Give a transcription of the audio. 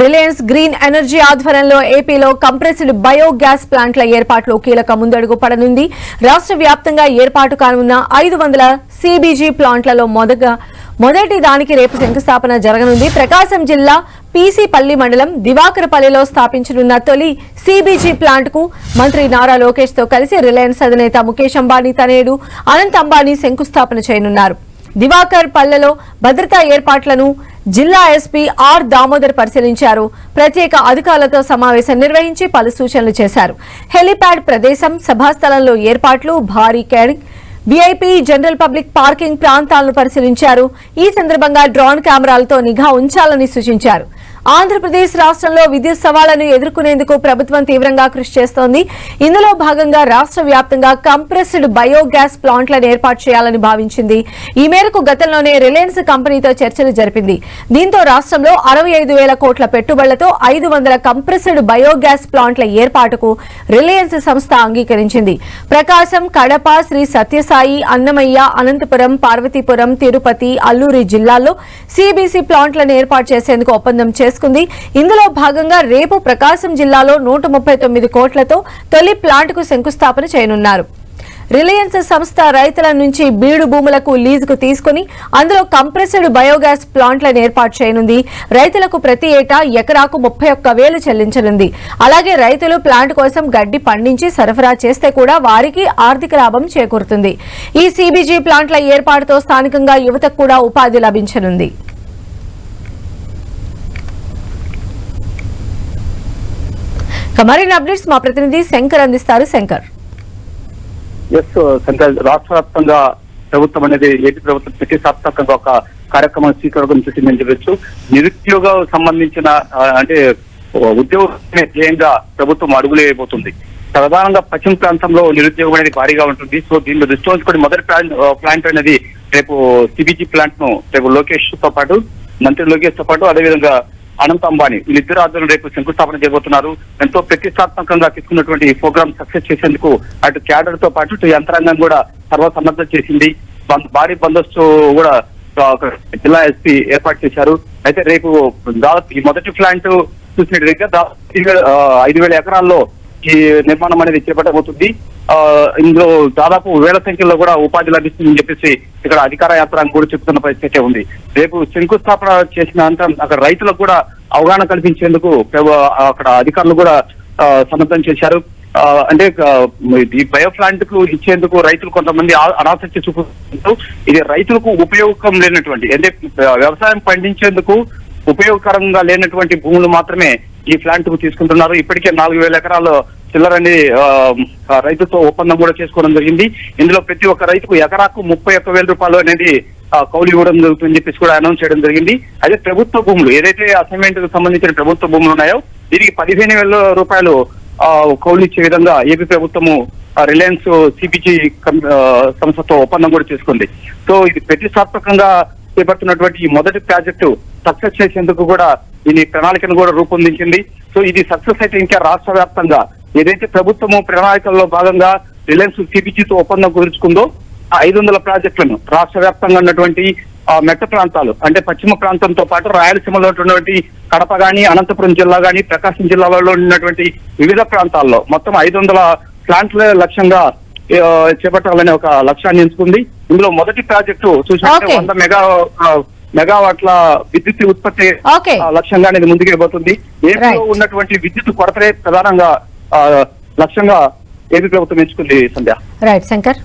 Reliance green energy ఆధ్వర్యంలో ఏపీలో compressed biogas ప్లాంట్ల ఏర్పాటులో కీలక ముందడుగు పడనుంది. రాష్ట్ర వ్యాప్తంగా ఏర్పాటు కానున్న ఐదు వందల సిబిజీ ప్లాంట్లలో మొదట మొదటి దానికి రేపు శంకుస్థాపన జరగనుంది. ప్రకాశం జిల్లా పీసీపల్లి మండలం దివాకరపల్లిలో స్థాపించనున్న తొలి సిబిజీ ప్లాంట్కు మంత్రి నారా లోకేష్తో కలిసి రిలయన్స్ అధినేత ముఖేష్ అంబానీ తనేడు అనంత్ అంబానీ శంకుస్థాపన చేయనున్నారు. దివాకర్ పల్లెలో భద్రతా ఏర్పాట్లను జిల్లా ఎస్పీ ఆర్ దామోదర్ పరిశీలించారు. ప్రత్యేక అధికారులతో సమావేశం నిర్వహించి పలు సూచనలు చేశారు. హెలిప్యాడ్ ప్రదేశం సభాస్థలంలో ఏర్పాట్లు భారీ క్యాడింగ్ వీఐపీ జనరల్ పబ్లిక్ పార్కింగ్ ప్రాంతాలను పరిశీలించారు. ఈ సందర్భంగా డ్రోన్ కెమెరాలతో నిఘా ఉంచాలని సూచించారు. ఆంధ్రప్రదేశ్ రాష్ట్రంలో విద్యుత్ సవాళ్ళను ఎదుర్కొనేందుకు ప్రభుత్వం తీవ్రంగా కృషి చేస్తోంది. ఇందులో భాగంగా రాష్ట్ర వ్యాప్తంగా కంప్రెస్డ్ బయోగ్యాస్ ప్లాంట్లను ఏర్పాటు చేయాలని భావించింది. ఈ మేరకు గతంలోనే రిలయన్స్ కంపెనీతో చర్చలు జరిపింది. దీంతో రాష్ట్రంలో అరవై ఐదు వేల కోట్ల పెట్టుబడులతో ఐదు వందల కంప్రెస్డ్ బయోగ్యాస్ ప్లాంట్ల ఏర్పాటుకు రిలయన్స్ సంస్థ అంగీకరించింది. ప్రకాశం కడప శ్రీ సత్యసాయి అన్నమయ్య అనంతపురం పార్వతీపురం తిరుపతి అల్లూరి జిల్లాల్లో సిబిసి ప్లాంట్లను ఏర్పాటు చేసేందుకు ఒప్పందం చేసుకుంది. ఇందులో భాగంగా రేపు ప్రకాశం జిల్లాలో నూట ముప్పై తొమ్మిది కోట్లతో తొలి ప్లాంట్కు శంకుస్థాపన చేయనున్నారు. రిలయన్స్ సంస్థ రైతుల నుంచి బీడు భూములకు లీజుకు తీసుకుని అందులో కంప్రెస్డ్ బయోగ్యాస్ ప్లాంట్లను ఏర్పాటు చేయనుంది. రైతులకు ప్రతి ఏటా ఎకరాకు ముప్పై ఒక్క వేలు చెల్లించనుంది. అలాగే రైతులు ప్లాంట్ కోసం గడ్డి పండించి సరఫరా చేస్తే కూడా వారికి ఆర్థిక లాభం చేకూరుతుంది. ఈ సిబిజీ ప్లాంట్ల ఏర్పాటుతో స్థానికంగా యువతకు కూడా ఉపాధి లభించనుంది. మరిన్ని అప్డేట్స్ మా ప్రతినిధి శంకర్ అందిస్తారు. శంకర్. ఎస్ సెంట్రల్ రాష్ట్ర వ్యాప్తంగా ప్రభుత్వం అనేది ఏపీ ప్రభుత్వం ప్రతిష్టాత్మకంగా ఒక కార్యక్రమం స్వీకారం చేసిందని చెప్పొచ్చు. నిరుద్యోగ సంబంధించిన అంటే ఉద్యోగ ధ్యేయంగా ప్రభుత్వం అడుగులేయబోతుంది. ప్రధానంగా పశ్చిమ ప్రాంతంలో నిరుద్యోగం అనేది భారీగా ఉంటుంది. సో దీనిలో దృష్టి ఉంచుకొని మొదటి ప్లాంట్ ప్లాంట్ అనేది రేపు సిబిజీ ప్లాంట్ను రేపు లోకేష్తో పాటు మంత్రి లోకేష్తో పాటు అదేవిధంగా అనంత్ అంబానీ. వీళ్ళిద్దరు ఆధ్వర్యం రేపు శంకుస్థాపన చేయబోతున్నారు ఎంతో ప్రతిష్టాత్మకంగా తీసుకున్నటువంటి ఈ ప్రోగ్రామ్ సక్సెస్ చేసేందుకు అటు క్యాడర్తో పాటు ఇటు యంత్రాంగం కూడా సర్వసన్నద్ధం చేసింది. భారీ బందోబస్తు కూడా ఒక జిల్లా ఎస్పీ ఏర్పాటు చేశారు. అయితే రేపు దాదాపు ఈ మొదటి ప్లాంట్ చూసినట్లయితే దాదాపు ఐదు వేల- ఎకరాల్లో ఈ నిర్మాణం అనేది చేపట్టబోతుంది. ఇందులో దాదాపు వేల సంఖ్యలో కూడా ఉపాధి లభిస్తుందని చెప్పేసి ఇక్కడ అధికార యంత్రాంగం కూడా చెప్తున్న పరిస్థితి ఉంది. రేపు శంకుస్థాపన చేసిన అనంతరం అక్కడ రైతులకు కూడా అవగాహన కల్పించేందుకు అక్కడ అధికారులు కూడా సన్నద్ధం చేశారు. అంటే ఈ బయో ప్లాంట్కు ఇచ్చేందుకు రైతులు కొంతమంది అనాసక్తి చూపుతూ ఇది రైతులకు ఉపయోగం లేనటువంటి అంటే వ్యవసాయం పండించేందుకు ఉపయోగకరంగా లేనటువంటి భూములు మాత్రమే ఈ ప్లాంట్కు తీసుకుంటున్నారు. ఇప్పటికే నాలుగు వేల ఎకరాలు చిల్లరని రైతుతో ఒప్పందం కూడా చేసుకోవడం జరిగింది. ఇందులో ప్రతి ఒక్క రైతుకు ఎకరాకు ముప్పై ఒక్క వేల రూపాయలు అనేది కౌలు ఇవ్వడం జరుగుతుందని చెప్పేసి కూడా అనౌన్స్ చేయడం జరిగింది. అదే ప్రభుత్వ భూములు ఏదైతే అసైన్మెంట్కు సంబంధించిన ప్రభుత్వ భూములు ఉన్నాయో దీనికి పదిహేను వేల రూపాయలు కౌలు ఇచ్చే విధంగా ఏపీ ప్రభుత్వము రిలయన్స్ సిపిజి సంస్థతో ఒప్పందం కూడా చేసుకుంది. సో ఇది ప్రతిష్టాత్మకంగా చేపడుతున్నటువంటి ఈ మొదటి ప్రాజెక్టు సక్సెస్ చేసేందుకు కూడా దీని ప్రణాళికను కూడా రూపొందించింది. సో ఇది సక్సెస్ అయితే ఇంకా రాష్ట్ర వ్యాప్తంగా ఏదైతే ప్రభుత్వము ప్రణాళికల్లో భాగంగా రిలయన్స్ సిపిజితో ఒప్పందం కుదుర్చుకుందో ఆ ఐదు వందల ప్రాజెక్టులను రాష్ట్ర వ్యాప్తంగా ఉన్నటువంటి ఆ, మెట్ట ప్రాంతాలు అంటే పశ్చిమ ప్రాంతంతో పాటు రాయలసీమలో ఉన్నటువంటి కడప గాని అనంతపురం జిల్లా గాని ప్రకాశం జిల్లాలలో ఉన్నటువంటి వివిధ ప్రాంతాల్లో మొత్తం ఐదు వందల ప్లాంట్ల లక్ష్యంగా చేపట్టాలనే ఒక లక్ష్యాన్ని ఎంచుకుంది ఇందులో మొదటి ప్రాజెక్టు చూసినట్టే. వంద మెగా మెగావాట్ల విద్యుత్ ఉత్పత్తి లక్ష్యంగా అనేది ముందుకు పోతుంది ఏపీలో. ఉన్నటువంటి విద్యుత్ కొరతనే ప్రధానంగా లక్ష్యంగా ఏపీ ప్రభుత్వం ఎంచుకుంది సంధ్య. రైట్ శంకర్